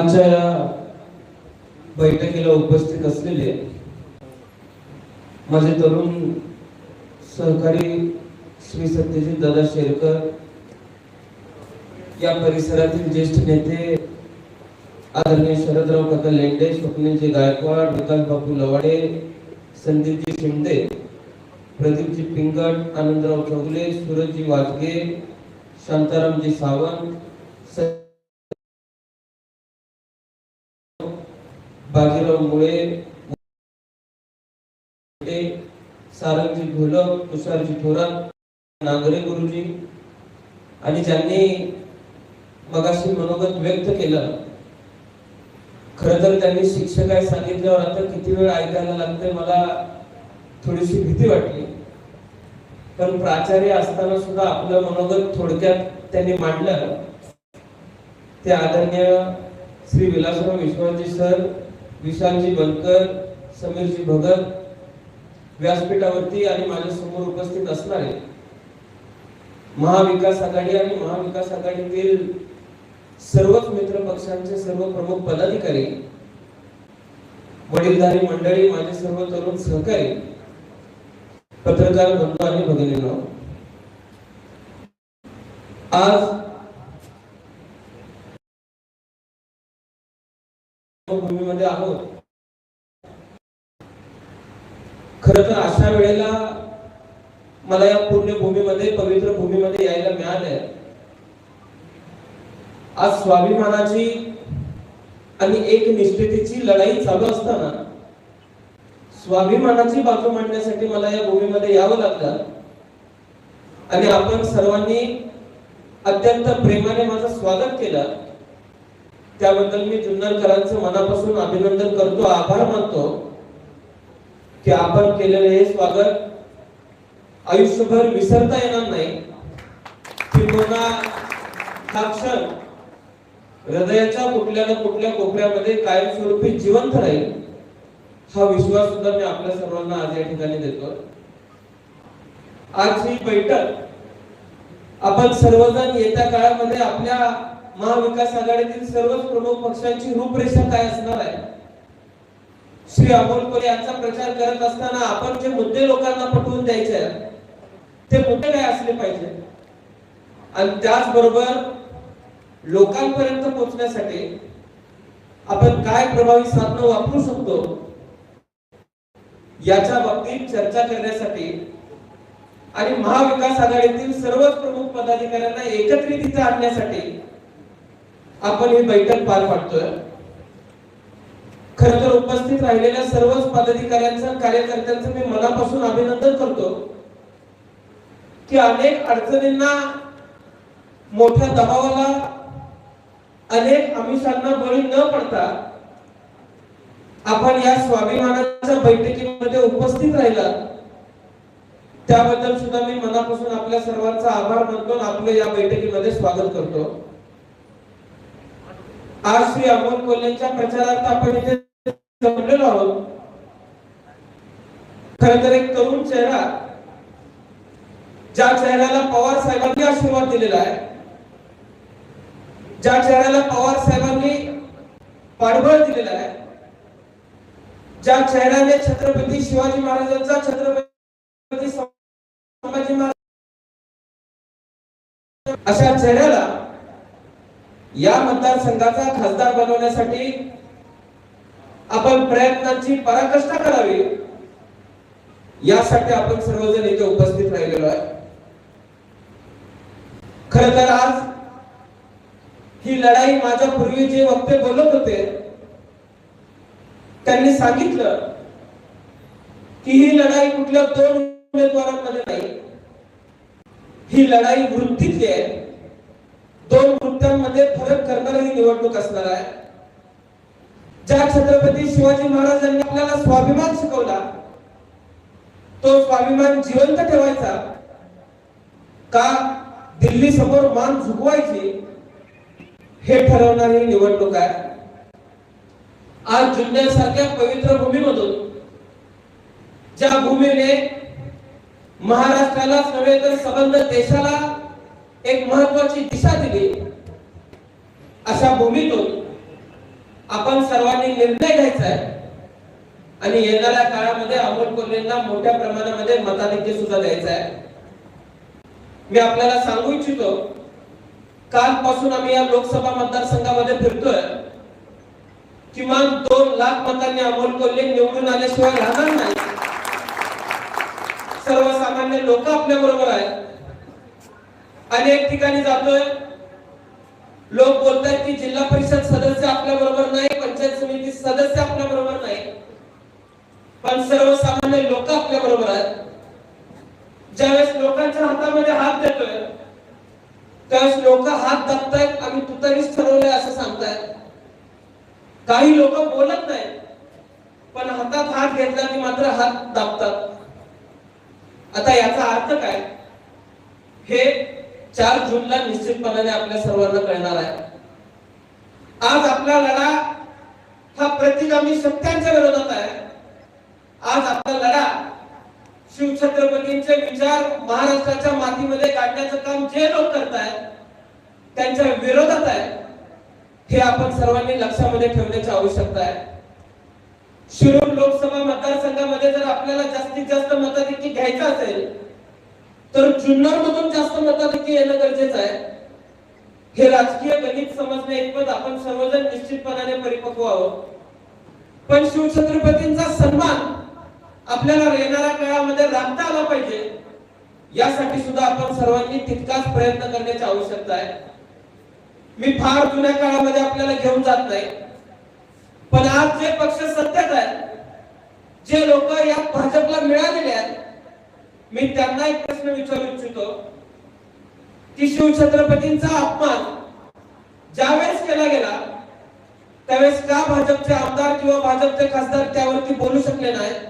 आजच्या या बैठकीला उपस्थित असलेले माझे तरुण सहकारी श्री सत्यजित दादा शेरकर या परिसरातील ज्येष्ठ नेते आदरणीय शरदराव काका लेंडे स्वप्नीलजी गायकवाड विकास बापू लवाडे संदीपजी शिंदे प्रदीपजी पिंगट आनंदराव चौगले सूरजजी वाजगे शांतारामजी सावंत बाजीराव मुळे सारंगजी घोलक तुषारजी थोरात नांगरे गुरुजी आणि ज्यांनी मगाशी मनोगत व्यक्त केलं. खर तर त्यांनी शिक्षक आहे सांगितल्यावर आता किती वेळ ऐकायला लागते मला थोडीशी भीती वाटली. पण प्राचार्य असताना सुद्धा आपलं मनोगत थोडक्यात त्यांनी मांडलं. ते आदरणीय श्री विलासराव विश्वाजी सर विशालजी बनकर समीरजी भगत व्यासपीठावरती आणि माझ्यासमोर उपस्थित असणारे महाविकास आघाडी आणि महाविकास आघाडीतील सर्वच मित्र पक्षांचे सर्व प्रमुख पदाधिकारी वडीलधारी मंडळी माझे सर्व तरुण सहकारी पत्रकार बंधू आणि भगिनींनो आज भूमीमध्ये आहोत. खर तर अशा वेळेला मला या पुण्यभूमीमध्ये पवित्र भूमीमध्ये यायला मिळालंय आज स्वाभिमानाची आणि एक निष्ठतेची लढाई चालू असताना स्वाभिमानाची बाजू मांडण्यासाठी मला या भूमीमध्ये यावं लागलं. आणि आपण सर्वांनी अत्यंत प्रेमाने माझं स्वागत केलं. त्याबद्दल मी जुन्नरकरांचं मनापासून अभिनंदन करतो आभार मानतो की आपण केलेले हे स्वागत आयुष्यभर विसरता येणार नाही. किंबहुना हा क्षण हृदयाच्या कुठल्या ना कुठल्या कोपऱ्यामध्ये कायमस्वरूपी जिवंत राहील हा विश्वास सुद्धा मी आपल्या सर्वांना आज या ठिकाणी देतो. आज ही बैठक आपण सर्वजण येत्या काळामध्ये आपल्या महाविकास आघाडीतील सर्वच प्रमुख पक्षांची रूपरेषा काय असणार आहे? श्री अमोल कोले यांचा प्रचार करत असताना आपण जे मुद्दे लोकांना पटवून द्यायचे ते मुद्दे काय असले पाहिजे? आणि त्याचबरोबर लोकांपर्यंत पोहोचण्यासाठी आपण काय प्रभावी साधनं वापरू शकतो याच्या बाबतीत चर्चा करण्यासाठी आणि महाविकास आघाडीतील सर्वच प्रमुख पदाधिकाऱ्यांना एकत्रित इथे आणण्यासाठी आपण ही बैठक पार पाडतोय. खर तर उपस्थित राहिलेल्या सर्वच पदाधिकाऱ्यांचं कार्यकर्त्यांचं मी मनापासून अभिनंदन करतो की अनेक अडचणींना मोठ्या दबावाला अनेक आमिषांना बळी न पडता आपण या स्वाभिमानाच्या बैठकीमध्ये उपस्थित राहिला. त्याबद्दल सुद्धा मी मनापासून आपल्या सर्वांचा आभार मानतो आणि आपलं या बैठकीमध्ये स्वागत करतो. आज श्री अमोल कोल्हेंच्या प्रचारार्थ आपण इथे जमलेलो आहोत. खर तर एक तरुण चेहरा ज्या चेहऱ्याला पवार साहेबांनी आशीर्वाद दिलेला आहे. ज्या चेहऱ्याला पवार साहेबांनी पाठबळ दिलेला आहे. ज्या चेहऱ्याने छत्रपती शिवाजी महाराजांचा छत्रपती संभाजी महाराज अशा चेहऱ्याला या मतदारसंघाचा खासदार बनवण्यासाठी आपण प्रयत्नांची पराकष्टा करावी. यासाठी आपण सर्वजण इथे उपस्थित राहिलेलो आहे. खर तर आज ही लढाई माझ्या पूर्वी जे वक्ते बोलत होते त्यांनी सांगितलं की ही लढाई कुठल्या दोन उमेदवारांमध्ये नाही. ही लढाई वृत्तीतली आहे. दोन कृत्यांमध्ये फरक करणारी ही निवडणूक असणार आहे. ज्या छत्रपती शिवाजी महाराजांनी आपल्याला स्वाभिमान शिकवला तो स्वाभिमान जिवंत ठेवायचा का दिल्ली समोर मान झुकवायची हे ठरवणारी निवडणूक आहे. आज जुन्यासारख्या पवित्र भूमीमधून ज्या भूमीने महाराष्ट्रालाच नव्हे तर संबंध देशाला एक महत्वाची दिशा दिली. अशा भूमीतून आपण सर्वांनी निर्णय घ्यायचा आहे. आणि येणाऱ्या काळामध्ये अमोल कोल्हेंना मोठ्या प्रमाणामध्ये मताधिक्य सुद्धा द्यायचा आहे. मी आपल्याला सांगू इच्छितो कालपासून आम्ही या लोकसभा मतदारसंघामध्ये फिरतोय. किमान दोन लाख मतांनी अमोल कोल्हे निवडून आल्याशिवाय राहणार नाही सर्वसामान्य लोक आपल्या बरोबर आहेत. अनेक ठिकाणी जातोय. लोक बोलतात की जिल्हा परिषद सदस्य आपल्या बरोबर नाही पंचायत समिती सदस्य आपल्या बरोबर नाही पण सर्वसामान्य लोक आपल्या बरोबर आहेत ज्यावेळेस लोकांच्या हातामध्ये हात देतोय त्यावेळेस लोक हात दाबतायत आम्ही तुतारीच ठरवलंय असं सांगतायत काही लोक बोलत नाहीत पण हातात हात घेतला की मात्र हात दाबतात आता याचा अर्थ काय हे चार जूनला निश्चितपणाने आपल्या सर्वांना कळणार आहे आज आपला लढा हा प्रतिगामी सत्यांच्या विरोधात आहे आज आपला लढा शिवछत्रपतींचे विचार महाराष्ट्राच्या मातीमध्ये काढण्याचं काम जे लोक करतायत त्यांच्या विरोधात आहे हे आपण सर्वांनी लक्षामध्ये ठेवण्याची आवश्यकता आहे. शिरूर लोकसभा मतदारसंघामध्ये जर आपल्याला जास्तीत जास्त मताधिक्य घ्यायचं असेल तर जुन्नर मधून जास्त मताधिक्य येणं गरजेचं आहे. हे राजकीय गणित समजणे इतपत आपण सर्वजण निश्चितपणाने परिपक्व आहोत. पण शिवछत्रपतींचा सन्मान आपल्याला येणाऱ्या काळामध्ये राखता आला पाहिजे. यासाठी सुद्धा आपण सर्वांनी तितकाच प्रयत्न करण्याची आवश्यकता आहे. मी फार जुन्या काळामध्ये आपल्याला घेऊन जात नाही. पण आज जे पक्ष सत्तेत आहे जे लोक या भाजपला मिळालेले आहेत मी त्यांना एक प्रश्न विचारू इच्छितो. की शिवछत्रपतींचा अपमान ज्यावेळेस केला गेला त्यावेळेस का भाजपचे आमदार किंवा भाजपचे खासदार त्यावरती बोलू शकले नाहीत?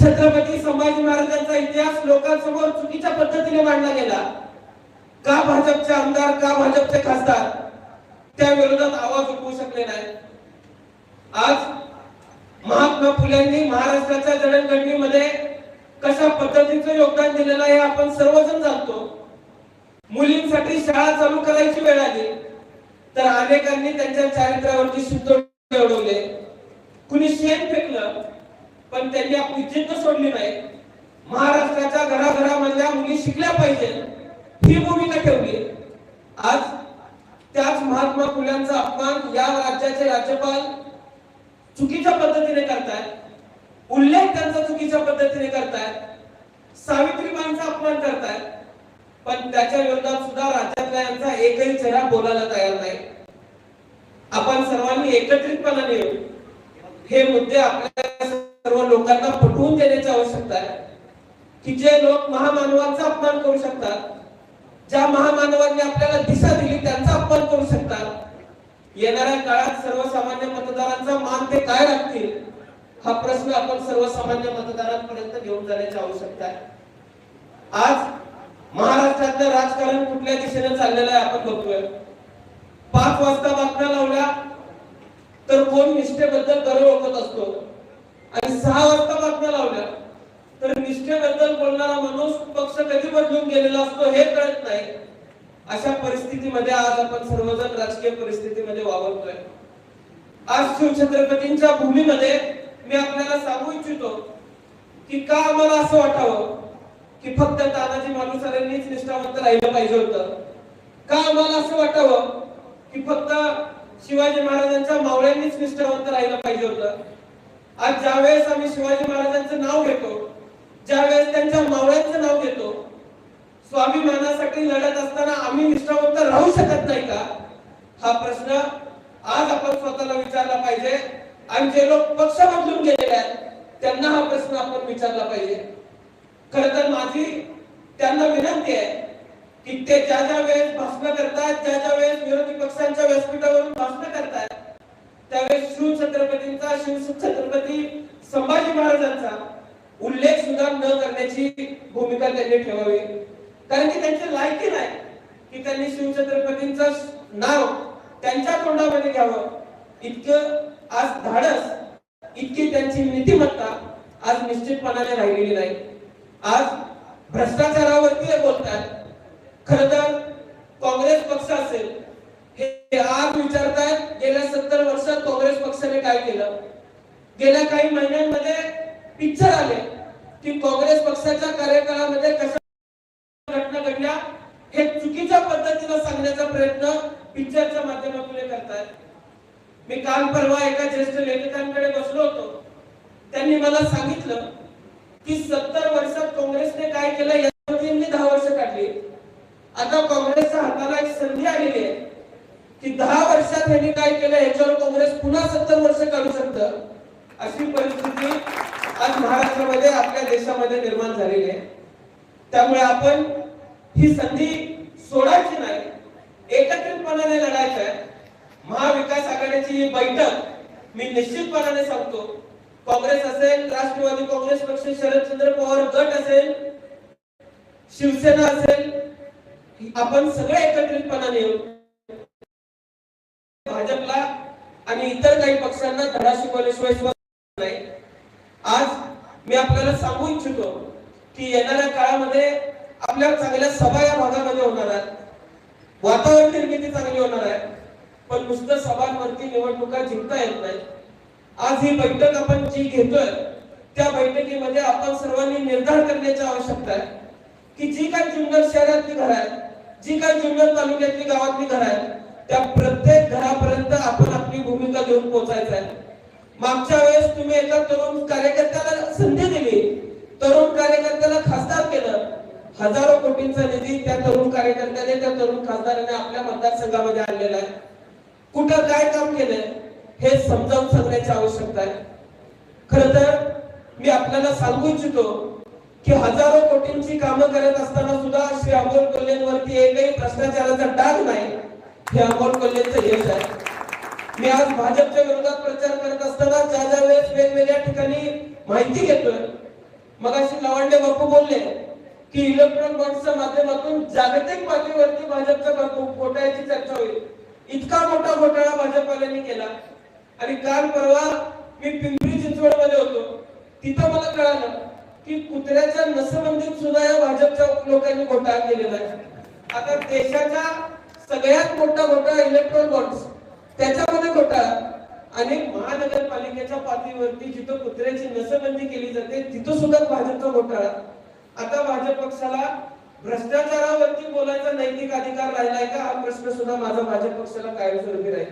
छत्रपती संभाजी महाराजांचा इतिहास लोकांसमोर चुकीच्या पद्धतीने मांडला गेला. का भाजपचे आमदार का भाजपचे खासदार त्या विरोधात आवाज उठवू शकले नाही आज महात्मा फुल्यांनी महाराष्ट्राच्या जडणघडणीमध्ये कशा पद्धतीचं योगदान दिलेलं आहे आपण सर्वजण जाणतो. मुलींसाठी शाळा चालू करायची वेळ आली. तर अनेकांनी त्यांच्या चारित्र्यावरती शुद्ध उडवले कुणी शेण फेकलं पण त्यांनी आपली जिद्द सोडली नाही. महाराष्ट्राच्या घराघरामधल्या मुली शिकल्या पाहिजे ही भूमिका ठेवली आज त्याच महात्मा फुल्यांचा अपमान या राज्याचे राज्यपाल चुकीच्या पद्धतीने करतायत. उल्लेख त्यांचा चुकीच्या पद्धतीने करतायत. सावित्रीबाईंचा अपमान करतायत. पण त्याच्या विरोधात सुद्धा राज्यातल्या यांचा एकही चेहरा बोलायला तयार नाही. आपण सर्वांनी एकत्रितपणाने हे मुद्दे आपल्या सर्व लोकांना पटवून देण्याची आवश्यकता आहे की जे लोक महामानवांचा अपमान करू शकतात ज्या महामानवांनी आपल्याला दिशा दिली त्यांचा अपमान करू शकतात. येणाऱ्या काळात सर्वसामान्य मतदारांचा मान ते काय राखतील हा प्रश्न आपण सर्वसामान्य मतदारांपर्यंत घेऊन जाण्याची आवश्यकता आहे. आज महाराष्ट्रातलं राजकारण कुठल्या दिशेने चाललेलं आहे आपण बघतोय. पाच वाजता बातम्या लावल्या तर कोण निष्ठेबद्दल गर्व ओळखत असतो? आणि सहा वाजता बातम्या लावल्या. तर निष्ठेबद्दल बोलणारा माणूस पक्ष कधी बदलून गेलेला असतो हे कळत नाही. अशा परिस्थितीमध्ये आज आपण सर्वजण राजकीय परिस्थितीमध्ये वावरतोय. आज शिवछत्रपतींच्या भूमीमध्ये मी आपल्याला सांगू इच्छितो की का आम्हाला असं वाटावं की फक्त तानाजी मालुसरेंनीच निष्ठावंत राहिलं पाहिजे होतं? का आम्हाला असं वाटावं की फक्त शिवाजी महाराजांच्या मावळ्यांनीच निष्ठावंत राहिलं पाहिजे होतं? आज ज्यावेळेस आम्ही शिवाजी महाराजांचं नाव घेतो ज्यावेळेस त्यांच्या मावळ्यांचं नाव घेतो स्वाभिमानासाठी लढत असताना आम्ही निष्ठावंत राहू शकत नाही का? हा प्रश्न आज आपण स्वतःला विचारला पाहिजे. आणि जे लोक पक्ष बदलून गेलेले आहेत त्यांना हा प्रश्न आपण विचारला पाहिजे. खर तर माझी त्यांना विनंती आहे की ते ज्या ज्या वेळेस भाषण करतात ज्या ज्या वेळेस विरोधी पक्षांच्या व्यासपीठावरून भाषण करतात त्यावेळेस शिव छत्रपतींचा छत्रपती संभाजी महाराजांचा उल्लेख सुद्धा न करण्याची भूमिका त्यांनी ठेवावी. कारण की त्यांची लायकी नाही की त्यांनी शिवछत्रपतींचं नाव त्यांच्या तोंडामध्ये घ्यावं. इतकं आज धाडस इतकी त्यांची नीतिमत्ता आज निश्चितपणाने राहिलेली नाही. आज भ्रष्टाचारावरती बोलतात. खर तर काँग्रेस पक्ष असेल हे आज विचारतायत गेल्या सत्तर वर्षात काँग्रेस पक्षाने काय केलं? गेल्या काही महिन्यांमध्ये पिक्चर आले की काँग्रेस पक्षाच्या कार्यकाळामध्ये कशा घटना घडल्या हे चुकीच्या पद्धतीनं सांगण्याचा प्रयत्न पिक्चरच्या माध्यमातून करतायत. मी काल परवा एका ज्येष्ठ लेखकांकडे बसलो होतो. त्यांनी मला सांगितलं की सत्तर वर्षात काँग्रेसने काय केलं यावरती यांनी दहा वर्ष काढली. आता काँग्रेसच्या हाताला एक संधी आलेली आहे. की दहा वर्षात त्यांनी काय केलं? याच्यावर काँग्रेस पुन्हा सत्तर वर्ष काढू शकतं? अशी परिस्थिती आज महाराष्ट्रामध्ये आपल्या देशामध्ये निर्माण झालेली आहे. त्यामुळे आपण ही संधी सोडायची नाही. एकत्रितपणाने लढायचं आहे. महाविकास आघाडीची ही बैठक मी निश्चितपणाने सांगतो. काँग्रेस असेल राष्ट्रवादी काँग्रेस पक्ष शरदचंद्र पवार गट असेल शिवसेना असेल आपण सगळे एकत्रितपणाने येऊ. भाजपला आणि इतर काही पक्षांना धडा शिकवल्याशिवाय नाही. आज मी आपल्याला सांगू इच्छितो की येणाऱ्या काळामध्ये आपल्या चांगल्या सभा या भागामध्ये होणार आहेत. वातावरण निर्मिती चांगली होणार आहे. पण नुसतं सभांवरती निवडणुका जिंकता येत नाही आज ही बैठक आपण जी घेतोय त्या बैठकीमध्ये आपण सर्वांनी निर्धार करण्याची आवश्यकता आहे की जी काही जुन्नर शहरातली घर आहेत जी काही जुन्नर तालुक्यातली गावातली घर आहेत त्या प्रत्येक घरापर्यंत आपण आपली भूमिका घेऊन पोहोचायचं आहे. मागच्या वेळेस तुम्ही एका तरुण कार्यकर्त्याला संधी दिली. तरुण कार्यकर्त्याला खासदार केलं. हजारो कोटींचा निधी त्या तरुण कार्यकर्त्याने त्या तरुण खासदाराने आपल्या मतदारसंघामध्ये आणलेला आहे. कुठं काय काम केलंय हे समजावून सांगण्याची आवश्यकता आहे. खर तर मी आपल्याला सांगू इच्छितो की हजारो कोटींची कामं करत असताना सुद्धा श्री अमोल कोल्हेंवरती एकही भ्रष्टाचाराचा डाग नाही. हे अमोल कल्याणचं यश आहे. मी आज भाजपच्या विरोधात प्रचार करत असताना ज्या ज्या वेळेस वेगवेगळ्या ठिकाणी माहिती घेतोय मग अशी लवांडे बापू बोलले की इलेक्ट्रॉनिक बॉन्डच्या माध्यमातून जागतिक पातळीवरती भाजपच्या घोटाळ्याची चर्चा होईल. इतका मोठा घोटाळा भाजपवाल्यांनी केला. आणि काल परवा मी पिंपरी चिंचवडमध्ये होतो. तिथं मला कळालं की कुत्र्याच्या नसबंदीत सुद्धा या भाजपच्या लोकांनी घोटाळा केलेला आहे. आता देशाच्या सगळ्यात मोठा घोटाळा इलेक्ट्रॉन बॉन्ड्स त्याच्यामध्ये घोटाळा. आणि महानगरपालिकेच्या पातळीवरती जिथं कुत्र्याची नसबंदी केली जाते तिथं सुद्धा भाजपचा घोटाळा. आता भाजप पक्षाला भ्रष्टाचारावरती बोलायचा नैतिक अधिकार राहिलाय का? हा प्रश्न सुद्धा माझा भाजप पक्षाला कायमस्वरूपी राहील.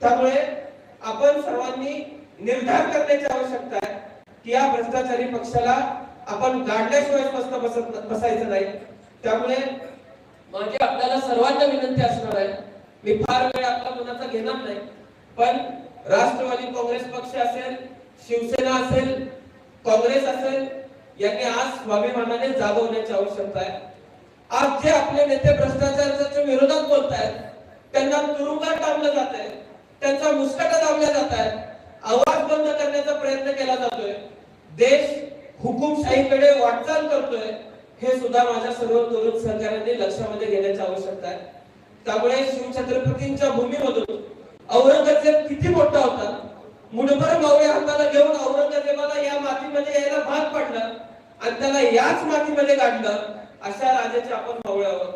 त्यामुळे आपण सर्वांनी निर्धार करण्याची आवश्यकता आहे की या भ्रष्टाचारी पक्षाला आपण गाडल्याशिवाय मस्त बसत बसायचं नाही. त्यामुळे माझी आपल्याला सर्वांना विनंती असणार आहे. मी फार वेळ आपला कोणाचा घेणार नाही. पण राष्ट्रवादी काँग्रेस पक्ष असेल शिवसेना असेल काँग्रेस असेल यांनी आज स्वाभिमानाने जागवण्याची आवश्यकता आहे. आज जे आपले नेते भ्रष्टाचाराच्या विरोधात बोलतायत त्यांना तुरुंगात टाकलं जात आहे त्यांचा मुस्कटा दाबल्या जात आहे आवाज बंद करण्याचा प्रयत्न केला जातोय. देश हुकुमशाहीकडे वाटचाल करतोय. हे सुद्धा माझ्या सर्व तरुण सहकार्यांनी लक्षामध्ये घेण्याची आवश्यकता आहे. त्यामुळे शिवछत्रपतींच्या भूमीमधून औरंगजेब किती मोठा होता. मुठभर मावळे हाताला घेऊन औरंगजेबाला या मातीमध्ये यायला भाग पाडलं आणि त्याला याच मातीमध्ये काढलं अशा राजाचे आपण मावळे आहोत.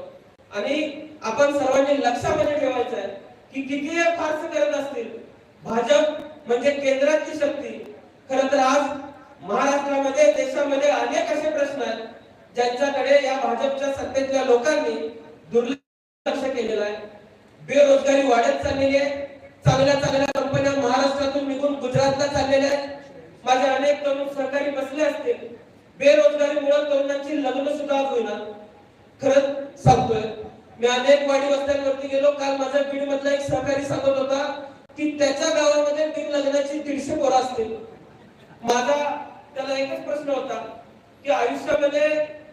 आणि आपण सर्वांनी लक्षामध्ये ठेवायचं आहे की किती फारस करत असतील भाजप म्हणजे केंद्राची शक्ती. खर तर आज महाराष्ट्रामध्ये देशामध्ये अनेक असे प्रश्न आहेत. ज्यांच्याकडे या भाजपच्या सत्तेतल्या लोकांनी दुर्लक्ष केलेलं आहे. बेरोजगारी वाढत चाललेली आहे. चांगल्या चांगल्या कंपन्या महाराष्ट्रातून निघून गुजरातला चाललेल्या आहेत. माझे अनेक तरुण सहकारी बसले असतील. बेरोजगारीमुळे तरुणांची लग्न सुद्धा होईना. खरंच सांगतोय मी अनेक वाडी वस्त्यांवरती गेलो. काल माझ्या बीड मधला एक सहकारी सांगत होता की त्याच्या गावामध्ये बिन लग्नाची दीडशे पोरं असतील. माझा त्याला एकच प्रश्न होता की आयुष्यामध्ये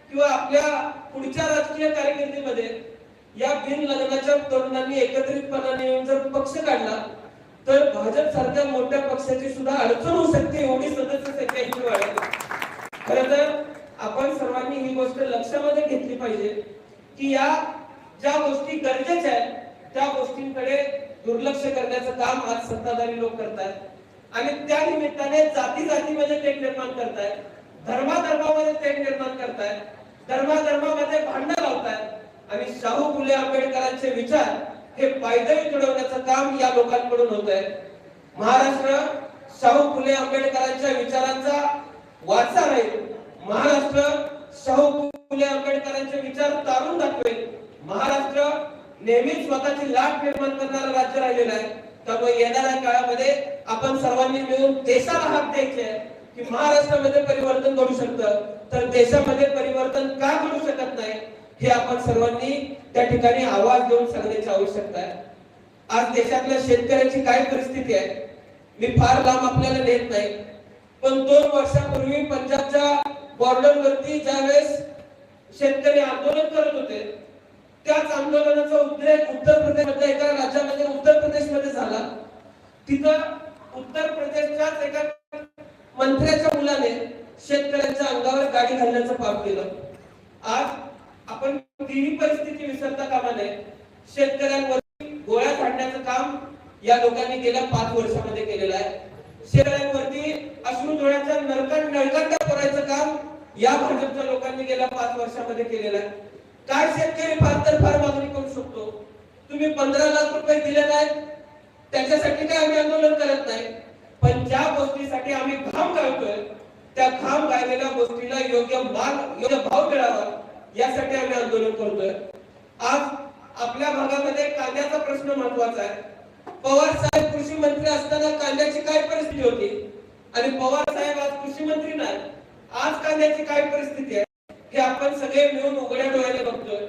किंवा आपल्या पुढच्या राजकीय कारकिर्दीमध्ये या बिन लग्नाच्या तरुणांनी एकत्रितपणाने येऊन जर पक्ष काढला तर भाजप सारख्या मोठ्या पक्षाची सुद्धा अडचण होऊ शकते एवढी सदस्य संख्या इथे वाढेल खर तर आपण सर्वांनी ही गोष्ट लक्षामध्ये घेतली पाहिजे की या ज्या गोष्टी गरजेच्या आहेत त्या गोष्टींकडे दुर्लक्ष करण्याचं काम आज सत्ताधारी लोक करतायत. आणि त्या निमित्ताने जाती जातीमध्ये तेढ निर्माण करतायत. धर्माधर्मामध्ये तेढ निर्माण करतायत धर्माधर्मामध्ये भांडण लावतायत. आणि शाहू फुले आंबेडकरांचे विचार हे पायदळी तुडवण्याचं काम या लोकांकडून होत आहे महाराष्ट्र शाहू फुले आंबेडकरांच्या विचारांचा वाचा राहील. महाराष्ट्र शाहू फुले आंबेडकरांचे विचार तारून दाखवेल. महाराष्ट्र नेहमीच स्वतःची लाट निर्माण करणारं राज्य राहिलेलं आहे. त्यामुळे येणाऱ्या काळामध्ये आपण सर्वांनी मिळून देशाला हात द्यायचे आहे. की महाराष्ट्रामध्ये परिवर्तन घडू शकतं तर देशामध्ये परिवर्तन का घडू शकत नाही हे आपण सर्वांनी त्या ठिकाणी आवाज देऊन सांगण्याची आवश्यकता आहे. आज देशातल्या शेतकऱ्याची काय परिस्थिती आहे मी फार लांब आपल्याला नेत नाही पण दोन वर्षापूर्वी पंजाबच्या बॉर्डर वरती ज्यावेळेस शेतकरी आंदोलन करत होते त्याच आंदोलनाचा उद्रेक उत्तर प्रदेशमध्ये एका राज्यामध्ये उत्तर प्रदेशमध्ये झाला. तिथं उत्तर प्रदेशच्याच एका मंत्र्याच्या मुलाने शेतकऱ्यांच्या अंगावर गाडी घालण्याचं पाप केलं. आज आपण तिन्ही परिस्थिती विसरता कामा नये शेतकऱ्यांवरती गोळ्या झाडण्याचं काम या लोकांनी गेल्या पाच वर्षामध्ये केलेलं आहे. शेतकऱ्यांवरती अश्रू डोळ्याच्या नरकट नळकंड्या करायचं काम या भाजपच्या लोकांनी गेल्या पाच वर्षामध्ये केलेलं आहे. काय शेतकरी फार तर फार मागणी करू शकतो? तुम्ही पंधरा लाख रुपये दिले नाहीत त्याच्यासाठी काय आम्ही आंदोलन करत नाही? पण ज्या गोष्टीसाठी आम्ही घाम गाळतोय. त्या घाम गायलेल्या गोष्टीला योग्य मान योग्य भाव मिळावा यासाठी आम्ही आंदोलन करतोय. आज आपल्या भागामध्ये कांद्याचा प्रश्न महत्त्वाचा आहे. पवार साहेब कृषी मंत्री असताना कांद्याची काय परिस्थिती होती? आणि पवार साहेब आज कृषी मंत्री नाही. आज कांद्याची काय परिस्थिती आहे? हे आपण सगळे मिळून उघड्या डोळ्याने बघतोय.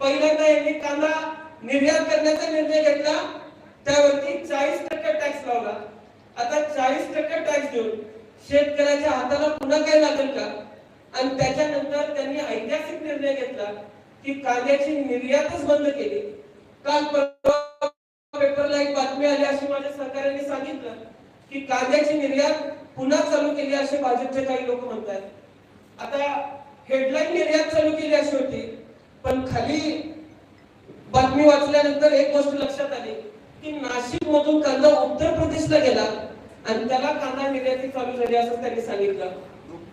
पहिल्यांदा यांनी कांदा निर्यात करण्याचा निर्णय घेतला. त्यावरती चाळीस टक्के टॅक्स लावला. आता चाळीस टक्के टॅक्स देऊन शेतकऱ्याच्या हाताला पुन्हा काय लागेल का? आणि त्याच्यानंतर त्यांनी ऐतिहासिक निर्णय घेतला की कांद्याची निर्यातच बंद केली. काल पेपरला एक बातमी आली अशी माझ्या सरकारने सांगितलं की कांद्याची निर्यात पुन्हा चालू केली असे भाजपचे काही लोक म्हणतात. आता हेडलाईन निर्यात चालू केली अशी होती पण खाली बातमी वाचल्यानंतर एक गोष्ट लक्षात आली की नाशिक मधून कांदा उत्तर प्रदेशला गेला. आणि त्याला कांदा निर्याती चालू झाली असं त्यांनी सांगितलं.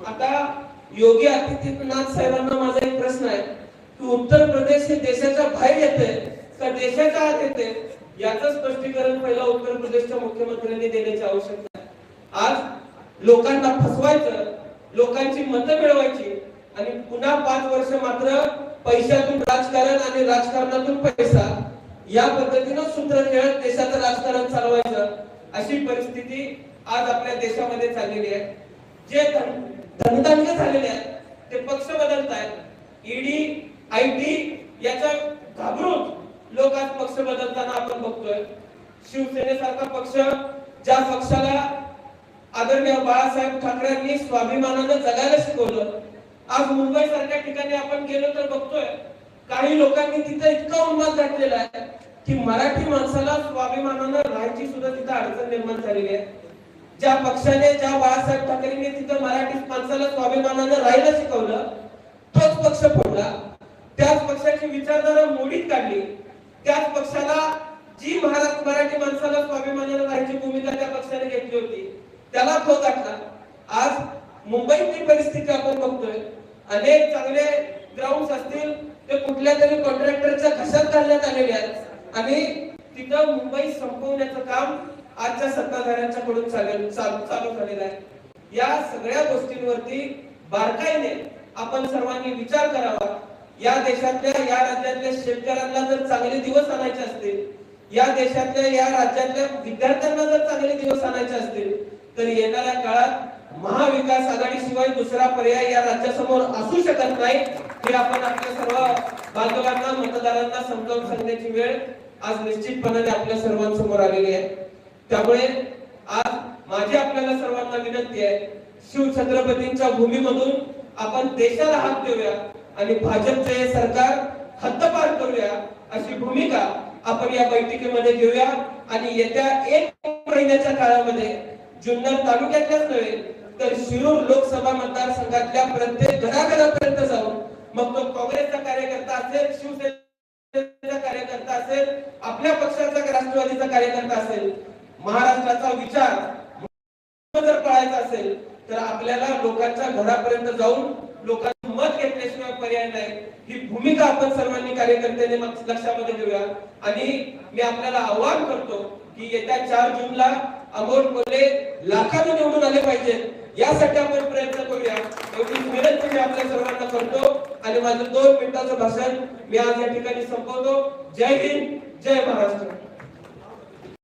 आता योगी आदित्यनाथ साहेबांना माझा एक प्रश्न आहे. की उत्तर प्रदेश हे देशाच्या बाहेर येते का देशाच्या आत येते याचं स्पष्टीकरण पहिला उत्तर प्रदेशच्या मुख्यमंत्र्यांनी देण्याची आवश्यकता आहे. आज लोकांना फसवायचं लोकांची मतं मिळवायची आणि पुन्हा पाच वर्ष मात्र पैशातून राजकारण आणि राजकारणातून पैसा या पद्धतीनं सूत्र खेळत देशाचं राजकारण चालवायचं. अशी परिस्थिती आज आपल्या देशामध्ये चाललेली आहे. जे धन- झालेले आहेत ते पक्ष बदलत आहेत ईडी आयटी याचा घाबरून लोक आज पक्ष बदलताना आपण बघतोय. शिवसेनेसारखा पक्ष ज्या पक्षाला आदरणीय बाळासाहेब ठाकरेंनी स्वाभिमानानं जगायला शिकवलं आज मुंबई सारख्या ठिकाणी आपण गेलो तर बघतोय काही लोकांनी तिथे इतका उन्माद घातलेला आहे. की मराठी माणसाला स्वाभिमानानं राहायची सुद्धा तिथं अडचण निर्माण झालेली आहे. ज्या पक्षाने ज्या बाळासाहेब ठाकरेंनी तिथं मराठी माणसाला स्वाभिमानानं राहायला शिकवलं तोच पक्ष फोडला. त्याच पक्षाची विचारधारा मोडीत काढली. त्याच पक्षाला जी महाराष्ट्र मराठी माणसाला स्वाभिमानानं राहायची भूमिका त्या पक्षाने घेतली होती त्याला तो गाठला. आज मुंबईतली परिस्थिती आपण बघतोय. अनेक चांगले ग्राउंड असतील ते कुठल्या तरी कॉन्ट्रॅक्टरच्या घशात घालण्यात आलेले आहेत. आणि तिथं मुंबई संपवण्याचं काम आजच्या सत्ताधाऱ्यांच्या कडून चालू चालू झालेलं आहे. या सगळ्या गोष्टींवरती बारकाईने आपण सर्वांनी विचार करावा. या देशातल्या या राज्यातल्या शेतकऱ्यांना जर चांगले दिवस आणायचे असतील या देशातल्या या राज्यातल्या विद्यार्थ्यांना जर चांगले दिवस आणायचे असतील तर येणाऱ्या काळात महाविकास आघाडीशिवाय दुसरा पर्याय या राज्यासमोर असू शकत नाही. हे आपण आपल्या सर्व बांधवांना मतदारांना समजावून सांगण्याची वेळ आज निश्चितपणाने आपल्या सर्वांसमोर आलेली आहे. त्यामुळे आज माझी आपल्याला सर्वांना विनंती आहे शिवछत्रपतींच्या भूमीमधून आपण देशाला हात देऊया आणि भाजपचे हे सरकार हद्दपार करूया अशी भूमिका आपण या बैठकीमध्ये घेऊया. आणि येत्या एक महिन्याच्या काळामध्ये जुन्नर तालुक्यातल्याच नव्हे तर शिरूर लोकसभा मतदारसंघातल्या प्रत्येक घराघरापर्यंत मग तो काँग्रेसचा कार्यकर्ता असेल शिवसेनेचा कार्यकर्ता असेल आपल्या पक्षाचा राष्ट्रवादीचा कार्यकर्ता असेल? महाराष्ट्राचा विचार जर पाळायचा असेल तर आपल्याला लोकांच्या घरापर्यंत जाऊन लोकांचं मत घेतल्याशिवाय पर्याय नाही. ही भूमिका आपण सर्वांनी कार्यकर्त्यांनी मग लक्षामध्ये घेऊया. आणि मी आपल्याला आवाहन करतो की येत्या चार जूनला अमोल कोले लाखाने निवडून आले पाहिजेत. यासाठी आपण प्रयत्न करूया. एवढी विनंती मी आपल्या सर्वांना करतो. आणि माझं दोन मिनिटाचं भाषण मी आज या ठिकाणी संपवतो. जय हिंद जय महाराष्ट्र.